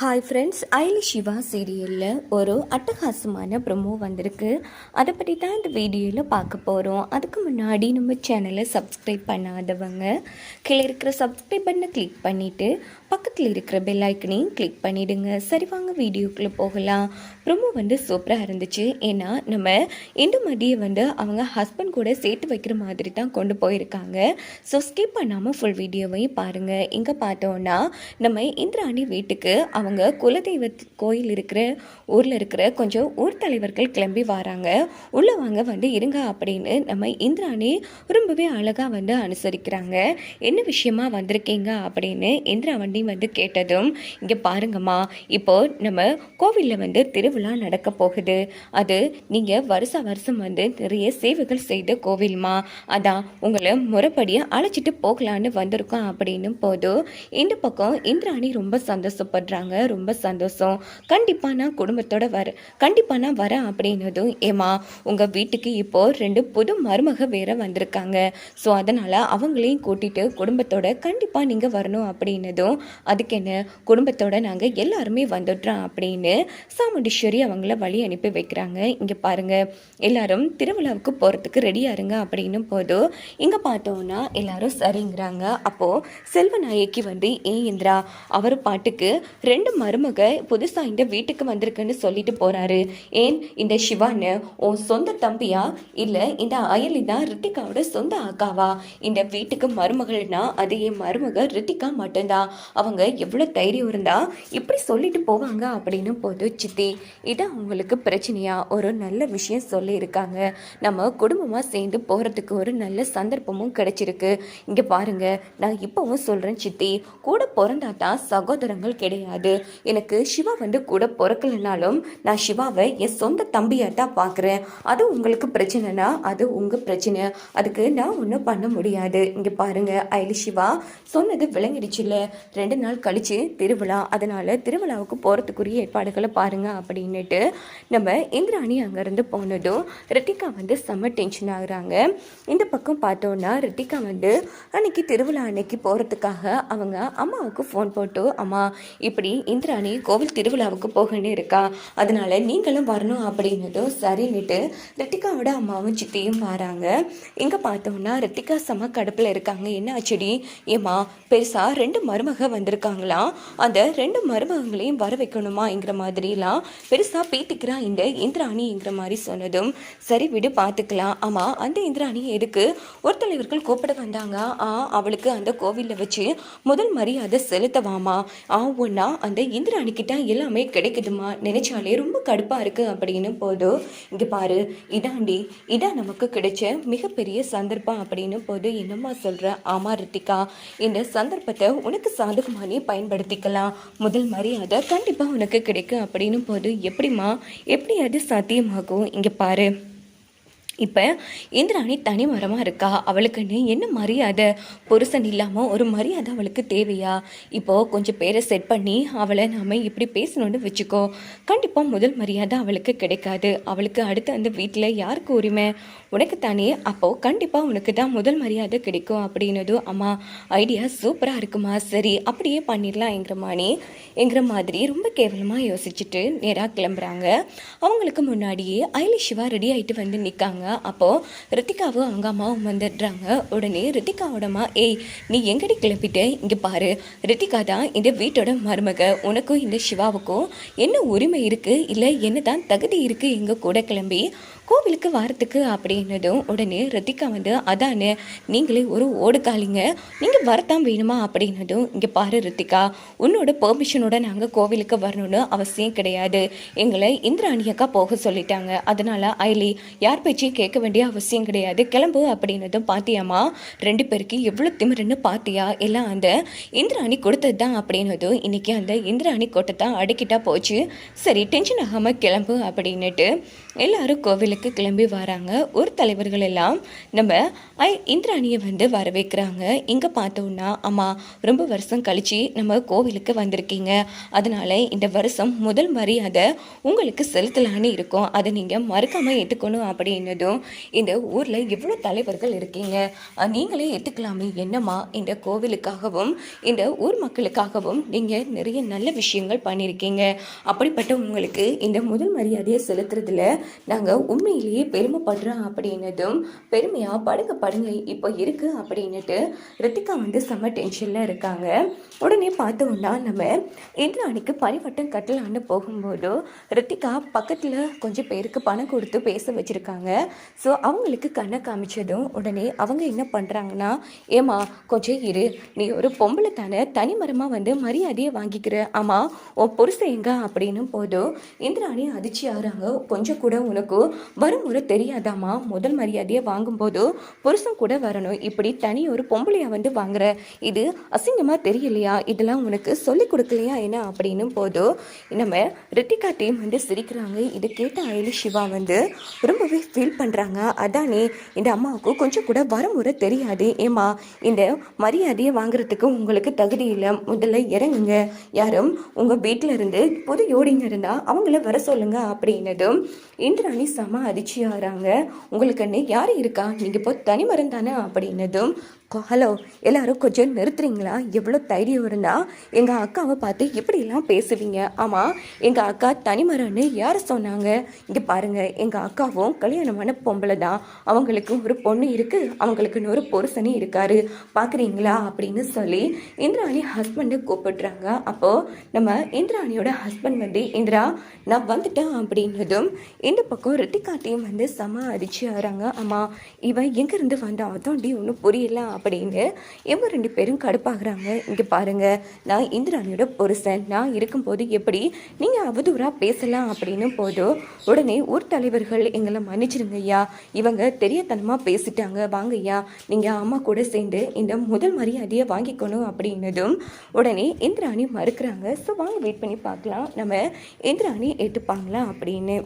Hi friends ஐலி Siva சீரியலில் ஒரு அட்டகாசமான ப்ரொமோ வந்திருக்கு. அதை பற்றி தான் இந்த வீடியோவில் பார்க்க போகிறோம் அதுக்கு முன்னாடி நம்ம சேனலை சப்ஸ்கிரைப் பண்ணாதவங்க கீழே இருக்கிற சப்ஸ்கிரைப் பண்ணை கிளிக் பண்ணிவிட்டு பக்கத்தில் இருக்கிற பெல் ஐக்கனையும் கிளிக் பண்ணிவிடுங்க சரி வாங்க வீடியோக்குள்ளே போகலாம். ப்ரொமோ வந்து சூப்பராக இருந்துச்சு. ஏன்னா நம்ம இந்து மதியை வந்து அவங்க ஹஸ்பண்ட் கூட சேர்த்து வைக்கிற மாதிரி தான் கொண்டு போயிருக்காங்க. ஸோ ஸ்கிப் பண்ணாமல் ஃபுல் வீடியோவையும் பாருங்கள் இங்கே பார்த்தோன்னா நம்ம இந்திராணி வீட்டுக்கு அவங்க குலதெய்வ கோயில் இருக்கிற ஊரில் இருக்கிற கொஞ்சம் ஊர் தலைவர்கள் கிளம்பி வராங்க. உள்ளே வாங்க வந்து இருங்க அப்படின்னு நம்ம இந்திராணி ரொம்பவே அழகாக வந்து அனுசரிக்கிறாங்க. என்ன விஷயமா வந்திருக்கீங்க? அப்படின்னு இந்திராவண்டி வந்து கேட்டதும் இங்கே பாருங்கம்மா இப்போ நம்ம கோவிலில் வந்து திருவிழா நடக்க போகுது. அது நீங்கள் வருஷ வருஷம் வந்து நிறைய சேவைகள் செய்த கோவில்மா. அதான் உங்களை முறைப்படியாக அழைச்சிட்டு போகலான்னு வந்திருக்கோம். அப்படின்னு போதும் இந்த பக்கம் இந்திராணி ரொம்ப சந்தோஷப்படுறாங்க. ரொம்ப சந்தோஷம். கண்டிப்பாக நான் குடும்பத்தோட வர கண்டிப்பாக நான் வரேன் அப்படின்னதும் ஏமா உங்கள் வீட்டுக்கு இப்போது ரெண்டு புது மருமக வேற வந்திருக்காங்க. ஸோ அதனால் அவங்களையும் கூட்டிட்டு குடும்பத்தோட கண்டிப்பாக நீங்கள் வரணும் அப்படின்னதும் அதுக்கு என்ன குடும்பத்தோட நாங்கள் எல்லாருமே வந்துடுறோம் அப்படின்னு சாமுண்டீஸ்வரி அவங்கள வழி அனுப்பி வைக்கிறாங்க. இங்கே பாருங்க எல்லாரும் திருவிழாவுக்கு போகிறதுக்கு ரெடியாக இருங்க அப்படின்னும் போதும் இங்கே பார்த்தோன்னா எல்லாரும் சரிங்கிறாங்க. அப்போது செல்வநாயகி வந்து ஏன் இந்திரா அவர் பாட்டுக்கு ரெண்டு மருமக புதுசாக இந்த வீட்டுக்கு வந்திருக்குன்னு சொல்லிட்டு போகிறாரு ஏன்? இந்த சிவான்னு உன் சொந்த தம்பியா? இல்லை இந்த அயலி தான் ரித்திகாவோட சொந்த அக்காவா? இந்த வீட்டுக்கு மருமகள்னா அது என் மருமக ரித்திகா மட்டும்தான் அவங்க எவ்வளோ தைரியம் இருந்தா இப்படி சொல்லிட்டு போவாங்க அப்படின்னு போது சித்தி இதான் அவங்களுக்கு பிரச்சனையா? ஒரு நல்ல விஷயம் சொல்லியிருக்காங்க. நம்ம குடும்பமாக சேர்ந்து போகிறதுக்கு ஒரு நல்ல சந்தர்ப்பமும் கிடைச்சிருக்கு. இங்கே பாருங்க நான் இப்போவும் சொல்கிறேன் சித்தி கூட பிறந்தா தான் சகோதரங்கள் கிடையாது. எனக்கு சிவா வந்து கூட பிறக்கலனாலும் நான் சிவாவை என் சொந்த தம்பியாக தான் பார்க்குறேன் அது உங்களுக்கு பிரச்சனைனா அது உங்கள் பிரச்சனை. அதுக்கு நான் ஒன்றும் பண்ண முடியாது. இங்கே பாருங்கள் ஐலி சிவா சொன்னது விளங்கிடுச்சுல்ல. ரெண்டு நாள் கழிச்சு திருவிழா. அதனால் திருவிழாவுக்கு போகிறதுக்குரிய ஏற்பாடுகளை பாருங்கள் அப்படின்னுட்டு நம்ம இந்திராணி அங்கேருந்து போனதும் ரிட்டிகா வந்து செம்ம டென்ஷன் ஆகுறாங்க. இந்த பக்கம் பார்த்தோன்னா ரித்திகா வந்து அன்னைக்கு திருவிழா அன்னைக்கு போகிறதுக்காக அவங்க அம்மாவுக்கு ஃபோன் போட்டு அம்மா இப்படி இந்திராணி கோவில் திருவிழாவுக்கு போகணும் இருக்கா அதனால நீங்களும் வரணும் அப்படின்னதும் சரின்னுட்டு ரித்திகாவோட அம்மாவும் சித்தியும் வராங்க. இங்கே பார்த்தோம்னா ரித்திகா செம கடுப்பில் இருக்காங்க. என்ன ஆச்சுடி? ஏம்மா பெருசாக ரெண்டு மருமக வந்திருக்காங்களாம் அந்த ரெண்டு மருமகங்களையும் வர வைக்கணுமாங்கிற மாதிரிலாம் பெருசாக பீத்திக்கிறான் இந்த இந்திராணிங்கிற மாதிரி சொன்னதும் சரி விடு பார்த்துக்கலாம் ஆமாம் அந்த இந்திராணி எதுக்கு? ஒரு தலைவர்கள் கூப்பிட வந்தாங்க. ஆ அவளுக்கு அந்த கோவிலில் வச்சு முதல் மரியாதை செலுத்தவாமா? ஆ ஒன்றா அந்த இந்திராணிக்கிட்ட எல்லாமே கிடைக்குதுமா? நினைச்சாலே ரொம்ப கடுப்பாக இருக்குது அப்படின்னு போதும் இங்கே பாரு இதாண்டி இதான் நமக்கு கிடைச்ச மிகப்பெரிய சந்தர்ப்பம் அப்படின்னு போது என்னம்மா சொல்கிற ஆமா ரித்திகா இந்த சந்தர்ப்பத்தை உனக்கு சாதகமானே பயன்படுத்திக்கலாம். முதல் மரியாதை கண்டிப்பாக உனக்கு கிடைக்கும் அப்படின்னு போது எப்படிம்மா? எப்படி அது சாத்தியமாகும்? இங்கே பாரு. இப்போ இந்திராணி தனி மரமாக இருக்கா? அவளுக்குன்னு என்ன மரியாதை? புருஷன் இல்லாமல் ஒரு மரியாதை அவளுக்கு தேவையா? இப்போது கொஞ்சம் பேரை செட் பண்ணி அவளை நாம் இப்படி பேசணும்னு வச்சுக்கோ. கண்டிப்பாக முதல் மரியாதை அவளுக்கு கிடைக்காது. அவளுக்கு அடுத்து அந்த வீட்டில் யாருக்கு உரிமை? உனக்கு தானே அப்போது கண்டிப்பாக உனக்கு தான் முதல் மரியாதை கிடைக்கும் அப்படின்னதும் அம்மா ஐடியா சூப்பராக இருக்குமா? சரி அப்படியே பண்ணிடலாம்ங்கிற மாதிரி என்கிற மாதிரி ரொம்ப கேவலமாக யோசிச்சுட்டு நேராக கிளம்புறாங்க. அவங்களுக்கு முன்னாடியே ஐலி சிவா ரெடி ஆகிட்டு வந்து நிற்காங்க அப்போது ரித்திகாவும் அவங்க அம்மாவும் வந்துடுறாங்க. உடனே ரித்திகாவோடமா ஏய் நீ எங்கடி கிளம்பிட்டு? இங்கே பாரு. ரித்திகா தான் இந்த வீட்டோட மருமக. உனக்கும் இந்த சிவாவுக்கும் என்ன உரிமை இருக்குது இல்லை என்ன தான் தகுதி இருக்குது எங்கள் கூட கிளம்பி? கோவிலுக்கு வரத்துக்கு அப்படின்னதும் உடனே ரித்திகா வந்து அதானே நீங்களே ஒரு ஓடுக்காலிங்க. நீங்கள் வரத்தான் வேணுமா? அப்படின்னதும் இங்கே பாரு ரித்திகா உன்னோட பெர்மிஷனோட நாங்கள் கோவிலுக்கு வரணும்னு அவசியம் கிடையாது. எங்களை இந்திராணி அக்கா போக சொல்லிட்டாங்க. அதனால் ஐலி யார் பேச்சையும் கேட்க வேண்டிய அவசியம் கிடையாது. கிளம்பு அப்படின்னதும் பாத்தியாமா ரெண்டு பேருக்கு எவ்வளோ திமிருன்னு பாத்தியா? எல்லாம் அந்த இந்திராணி கொடுத்தது தான் அப்படின்னதும் இன்னைக்கு அந்த இந்திராணி கொட்டை தான் அடிக்கிட்டா போச்சு. சரி டென்ஷன் ஆகாமல் கிளம்பு அப்படின்னுட்டு எல்லாரும் கோவிலுக்கு கோவிலுக்கு கிளம்பி வராங்க. ஒரு தலைவர்கள் எல்லாம் நம்ம ஐ இந்திராணியை வந்து வரவேற்கிறாங்க. இங்கே பார்த்தோன்னா அம்மா ரொம்ப வருஷம் கழித்து நம்ம கோவிலுக்கு வந்திருக்கீங்க. அதனால இந்த வருஷம் முதல் மரியாதை உங்களுக்கு செலுத்தலான்னு இருக்கும். அதை நீங்கள் மறக்காமல் ஏற்றுக்கணும் அப்படின்னதும் இந்த ஊரில் எவ்வளோ தலைவர்கள் இருக்கீங்க. நீங்களே ஏற்றுக்கலாமே என்னம்மா இந்த கோவிலுக்காகவும் இந்த ஊர் மக்களுக்காகவும் நீங்கள் நிறைய நல்ல விஷயங்கள் பண்ணியிருக்கீங்க அப்படிப்பட்ட உங்களுக்கு இந்த முதல் மரியாதையை செலுத்துறதுல நாங்கள் உண்மையிலேயே பெருமைப்படுறான் அப்படின்னதும் பெருமையாக படுங்க படுங்க. இப்போ இருக்குது அப்படின்னுட்டு ரித்திகா வந்து செம்ம டென்ஷனில் இருக்காங்க. உடனே பார்த்தோம்னா நம்ம இந்திராணிக்கு பனிவட்டம் கட்டலான்னு போகும்போது ரித்திகா பக்கத்தில் கொஞ்சம் பேருக்கு பணம் கொடுத்து பேச வச்சுருக்காங்க. ஸோ அவங்களுக்கு கண்ணை காமிச்சதும் உடனே அவங்க என்ன பண்ணுறாங்கன்னா ஏமா கொஞ்சம் இரு. நீ ஒரு பொம்பளை தானே. தனிமரமாக வந்து மரியாதையை வாங்கிக்கிற. ஆமாம் உன் புருஷன் எங்க? அப்படின்னு போதும் இந்திராணி அதிர்ச்சி ஆகிறாங்க. கொஞ்சம் கூட உனக்கு வருமுறை தெரியாதாம்மா? முதல் மரியாதையை வாங்கும்போது புருஷன் கூட வரணும். இப்படி தனி ஒரு பொம்பளையா வந்து வாங்குற இது அசிங்கமாக தெரியலையா? இதெல்லாம் உனக்கு சொல்லி கொடுக்கலையா என்ன? அப்படின்னும் போதும் நம்ம ரித்திகா டீம் வந்து சிரிக்கிறாங்க. இதை கேட்ட அயலி சிவா வந்து ரொம்பவே ஃபீல் பண்ணுறாங்க அதானே இந்த அம்மாவுக்கு கொஞ்சம் கூட வரமுறை தெரியாது. ஏமா இந்த மரியாதையை வாங்குறதுக்கு உங்களுக்கு தகுதி இல்லை. முதல்ல இறங்குங்க. யாரும் உங்கள் வீட்டில் இருந்து புது யோடிங்க இருந்தால் அவங்கள வர சொல்லுங்க அப்படின்னதும் இந்திராணி சமா அதிர்ச்சி உங்களுக்கு உங்களுக்குன்னு யார் இருக்கா? நீங்கள் இப்போ தனிமரம் தானே அப்படின்னதும் ஹலோ எல்லாரும் கொஞ்சம் நிறுத்துறீங்களா? எவ்வளோ தைரியம் இருந்தால் எங்கள் அக்காவை பார்த்து எப்படிலாம் பேசுவீங்க? ஆமாம் எங்கள் அக்கா தனிமரன்னு யார் சொன்னாங்க? இங்கே பாருங்கள் எங்கள் அக்காவும் கல்யாணமான பொம்பளை தான். அவங்களுக்கு ஒரு பொண்ணு இருக்குது அவங்களுக்குன்னு ஒரு புருஷனே இருக்காரு. பார்க்குறீங்களா அப்படின்னு சொல்லி இந்திராணி ஹஸ்பண்டை கூப்பிடுறாங்க. அப்போது நம்ம இந்திராணியோட ஹஸ்பண்ட் வந்து இந்திரா நான் வந்துட்டேன் அப்படின்னதும் இந்த பக்கம் ரித்திகாட்டையும் வந்து செம அடிச்சு ஆறாங்க ஆமாம் இவன் எங்கேருந்து வந்தா அதாண்டி ஒன்றும் புரியல. அப்படின்னு இவங்க ரெண்டு பேரும் கடுப்பாகிறாங்க. இங்கே பாருங்கள் நான் இந்திராணியோட புருஷன். நான் இருக்கும்போது எப்படி நீங்கள் அவதூறாக பேசலாம் அப்படின்னு போதும் உடனே ஊர் தலைவர்கள் எங்களை மன்னிச்சிருங்க ஐயா. இவங்க தெரியத்தனமாக பேசிட்டாங்க. வாங்க ஐயா நீங்கள் அம்மா கூட சேர்ந்து இந்த முதல் மரியாதையை வாங்கிக்கணும் அப்படின்னதும் உடனே இந்திராணி மறுக்கிறாங்க. ஸோ வாங்க வெயிட் பண்ணி பார்க்கலாம். நம்ம இந்திராணி ஏற்றுப்பாங்களா அப்படின்னு.